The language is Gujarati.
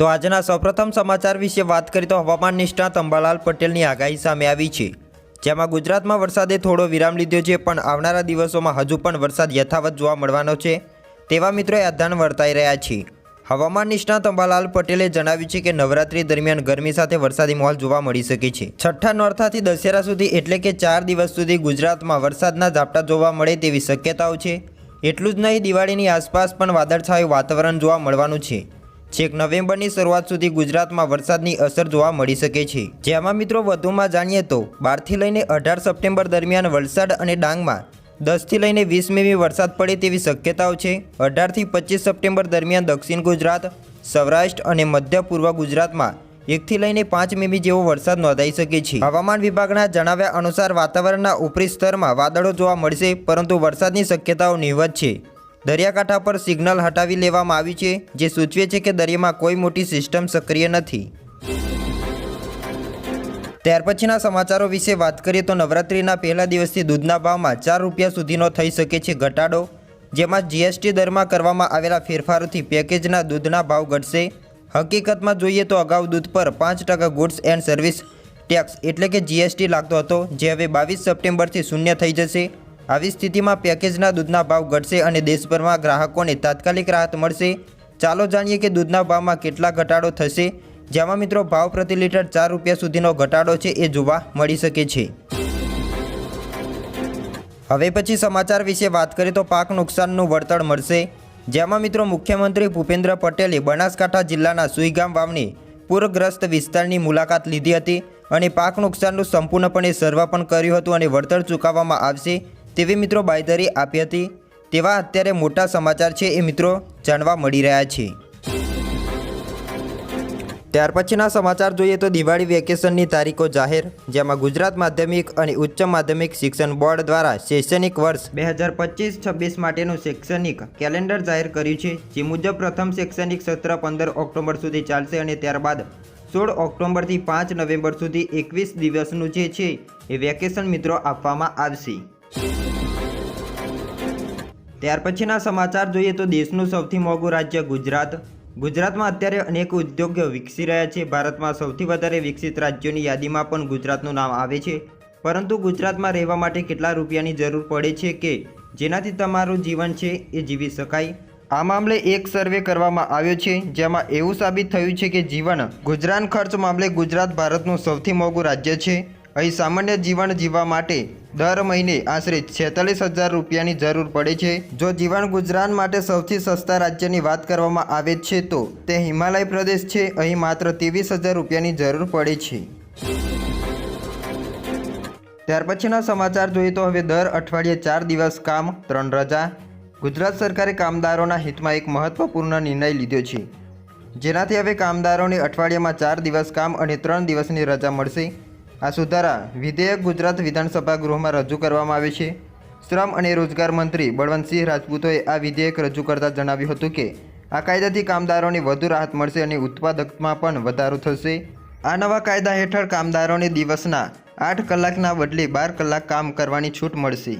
તો આજના સૌપ્રથમ સમાચાર વિશે વાત કરીએ તો હવામાન નિષ્ણાત અંબાલાલ પટેલની આગાહી સામે આવી છે. જેમાં ગુજરાતમાં વરસાદે થોડો વિરામ લીધો છે, પણ આવનારા દિવસોમાં હજુ પણ વરસાદ યથાવત જોવા મળવાનો છે, તેવા મિત્રોએ આધાન વર્તાઈ રહ્યા છે. હવામાન નિષ્ણાત અંબાલાલ પટેલે જણાવ્યું છે કે નવરાત્રી દરમિયાન ગરમી સાથે વરસાદી માહોલ જોવા મળી શકે છે. છઠ્ઠા નોરથાથી દશેરા સુધી એટલે કે ચાર દિવસ સુધી ગુજરાતમાં વરસાદના ઝાપટા જોવા મળે તેવી શક્યતાઓ છે. એટલું જ નહીં, દિવાળીની આસપાસ પણ વાદળછાયું વાતાવરણ જોવા મળવાનું છે. છેક નવેમ્બરની શરૂઆત સુધી ગુજરાતમાં વરસાદની અસર જોવા મળી શકે છે. જેમાં મિત્રો વધુમાં જાણીએ તો, બારથી લઈને અઢાર સપ્ટેમ્બર દરમિયાન વલસાડ અને ડાંગમાં દસથી લઈને વીસ મીમી વરસાદ પડે તેવી શક્યતાઓ છે. અઢારથી પચીસ સપ્ટેમ્બર દરમિયાન દક્ષિણ ગુજરાત, સૌરાષ્ટ્ર અને મધ્ય પૂર્વ ગુજરાતમાં એકથી લઈને પાંચ મીમી જેવો વરસાદ નોંધાઈ શકે છે. હવામાન વિભાગના જણાવ્યા અનુસાર વાતાવરણના ઉપરી સ્તરમાં વાદળો જોવા મળશે, પરંતુ વરસાદની શક્યતાઓ નહિવત છે. દરિયાકાંઠા પર સિગ્નલ હટાવી લેવામાં આવ્યું છે, જે સૂચવે છે કે દરિયામાં કોઈ મોટી સિસ્ટમ સક્રિય નથી. ત્યાર પછીના સમાચારો વિશે વાત કરીએ તો નવરાત્રિના પહેલા દિવસથી દૂધના ભાવમાં ચાર રૂપિયા સુધીનો થઈ શકે છે ઘટાડો, જેમાં જીએસટી દરમાં કરવામાં આવેલા ફેરફારોથી પેકેજના દૂધના ભાવ ઘટશે. હકીકતમાં જોઈએ તો અગાઉ દૂધ પર પાંચ ટકા ગુડ્સ એન્ડ સર્વિસ ટેક્સ એટલે કે જીએસટી લાગતો હતો, જે હવે બાવીસ સપ્ટેમ્બરથી શૂન્ય થઈ જશે. આવી સ્થિતિમાં પેકેજના દૂધના ભાવ ઘટશે અને દેશભરમાં ગ્રાહકોને તાત્કાલિક રાહત મળશે. ચાલો જાણીએ કે દૂધના ભાવમાં કેટલા ઘટાડો થશે. જેમાં મિત્રો ભાવ પ્રતિ લીટર ચાર રૂપિયા સુધીનો ઘટાડો છે એ જોવા મળી શકે છે. હવે પછી સમાચાર વિશે વાત કરીએ તો પાક નુકસાનનું વળતર મળશે. જેમાં મિત્રો મુખ્યમંત્રી ભૂપેન્દ્ર પટેલે બનાસકાંઠા જિલ્લાના સુઈગામ વાવની પૂરગ્રસ્ત વિસ્તારની મુલાકાત લીધી હતી અને પાક નુકસાનનું સંપૂર્ણપણે સર્વે પણ કર્યું હતું અને વળતર ચૂકવવામાં આવશે. તેવી મિત્રો બાયધરી આપી હતી. તેવા અત્યારે મોટા સમાચાર છે એ મિત્રો જાણવા મળી રહ્યા છે. ત્યાર પછીના સમાચાર જોઈએ તો દિવાળી વેકેશનની તારીખો જાહેર, જેમાં ગુજરાત માધ્યમિક અને ઉચ્ચ માધ્યમિક શિક્ષણ બોર્ડ દ્વારા શૈક્ષણિક વર્ષ બે હજાર પચીસ છવ્વીસ માટેનું શૈક્ષણિક કેલેન્ડર જાહેર કર્યું છે. જે મુજબ પ્રથમ શૈક્ષણિક સત્ર પંદર ઓક્ટોબર સુધી ચાલશે અને ત્યારબાદ સોળ ઓક્ટોબરથી પાંચ નવેમ્બર સુધી એકવીસ દિવસનું જે છે એ વેકેશન મિત્રો આપવામાં આવશે. ત્યાર પછીના સમાચાર જોઈએ તો દેશનું સૌથી મોંઘું રાજ્ય ગુજરાત. ગુજરાતમાં અત્યારે અનેક ઉદ્યોગો વિકસી રહ્યા છે. ભારતમાં સૌથી વધારે વિકસિત રાજ્યોની યાદીમાં પણ ગુજરાતનું નામ આવે છે. પરંતુ ગુજરાતમાં રહેવા માટે કેટલા રૂપિયાની જરૂર પડે છે કે જેનાથી તમારું જીવન છે એ જીવી શકાય? આ મામલે એક સર્વે કરવામાં આવ્યો છે, જેમાં એવું સાબિત થયું છે કે જીવન ગુજરાન ખર્ચ મામલે ગુજરાત ભારતનું સૌથી મોંઘું રાજ્ય છે. અહીં સામાન્ય જીવન જીવવા માટે દર મહિને આશરે છેતાલીસ હજાર રૂપિયાની જરૂર પડે છે. જો જીવન ગુજરાન માટે સૌથી સસ્તા રાજ્યની વાત કરવામાં આવે છે તો તે હિમાલય પ્રદેશ છે. અહીં માત્ર ત્રેવીસ હજાર રૂપિયાની જરૂર પડે છે. ત્યાર પછીના સમાચાર જોઈએ તો હવે દર અઠવાડિયે ચાર દિવસ કામ, ત્રણ રજા. ગુજરાત સરકારે કામદારોના હિતમાં એક મહત્વપૂર્ણ નિર્ણય લીધો છે. જેનાથી હવે કામદારોને અઠવાડિયામાં ચાર દિવસ કામ અને ત્રણ દિવસની રજા મળશે. આ સુધારા વિધેયક ગુજરાત વિધાનસભા ગૃહમાં રજૂ કરવામાં આવે છે. શ્રમ અને રોજગાર મંત્રી બળવંતસિંહ રાજપૂતોએ આ વિધેયક રજૂ કરતા જણાવ્યું હતું કે, આ કાયદાથી કામદારોને વધુ રાહત મળશે અને ઉત્પાદકમાં પણ વધારો થશે. આ નવા કાયદા હેઠળ કામદારોને દિવસના આઠ કલાકના બદલે બાર કલાક કામ કરવાની છૂટ મળશે.